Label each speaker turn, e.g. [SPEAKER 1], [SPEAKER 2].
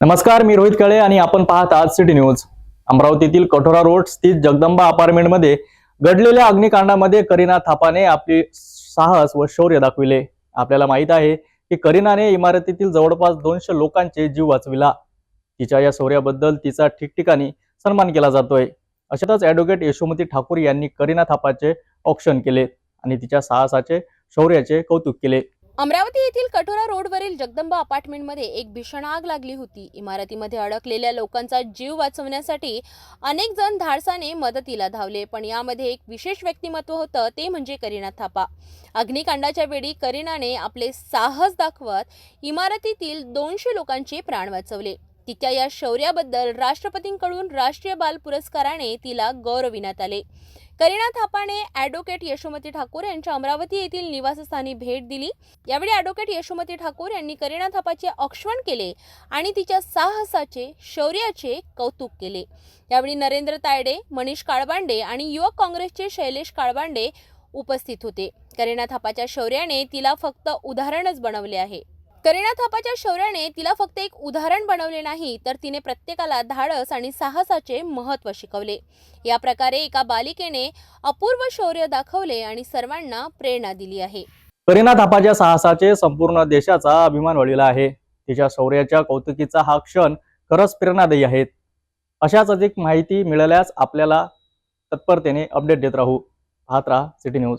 [SPEAKER 1] नमस्कार मी रोहित कळे आणि आपण पाहत आज सिटी न्यूज. अमरावतीतील कठोरा रोड स्थित जगदंबा अपार्टमेंटमध्ये घडलेल्या अग्निकांडामध्ये करीना थापाने आपले साहस व शौर्य दाखविले. आपल्याला माहीत आहे की करीनाने इमारतीतील जवळपास दोनशे लोकांचे जीव वाचविला. तिच्या या शौर्याबद्दल तिचा ठिकठिकाणी सन्मान केला जातोय. अशातच ऍडव्होकेट यशोमती ठाकूर यांनी करीना थापाचे औक्षण केले आणि तिच्या साहसाचे शौर्याचे कौतुक केले.
[SPEAKER 2] अमरावती येथील कठोरा रोडवरील जगदंबा अपार्टमेंटमध्ये एक भीषण आग लागली होती. इमारतीमध्ये अडकलेल्या लोकांचा जीव वाचवण्यासाठी अनेक जण धाडसाने मदतीला धावले पण यामध्ये एक विशेष व्यक्तिमत्व होतं ते म्हणजे करीना थापा. अग्निकांडाच्या वेळी करीनाने आपले साहस दाखवत इमारतीतील दोनशे लोकांचे प्राण वाचवले. तिच्या या शौर्याबद्दल राष्ट्रपतींकडून राष्ट्रीय बाल पुरस्काराने तिला गौरविण्यात आले. करीना थापाने ॲडव्होकेट यशोमती ठाकूर यांच्या अमरावती येथील निवासस्थानी भेट दिली. यावेळी ॲडव्होकेट यशोमती ठाकूर यांनी करीना थापाचे औक्षण केले आणि तिच्या साहसाचे शौर्याचे कौतुक केले. यावेळी नरेंद्र तायडे मनीष काळबांडे आणि युवक काँग्रेसचे शैलेश काळबांडे उपस्थित होते. करीना थापाच्या शौर्याने तिला फक्त उदाहरणच बनवले आहे. करीना थापाच्या शौर्याने तिला फक्त एक उदाहरण बनवले नाही तर तिने प्रत्येकाला धाडस आणि साहसाचे महत्त्व शिकवले. या प्रकारे एका बालिकेने अपूर्व शौर्य दाखवले आणि सर्वांना प्रेरणा दिली आहे.
[SPEAKER 1] करीना थापाच्या साहसाचे संपूर्ण देशाचा अभिमान वळलेला आहे. तिच्या शौर्याच्या कौतुकीचा हा क्षण खरंच प्रेरणादायी आहेत. अशाच अधिक माहिती मिळाल्यास आपल्याला तत्परतेने अपडेट देत राहू. पाहत राहा सिटी न्यूज.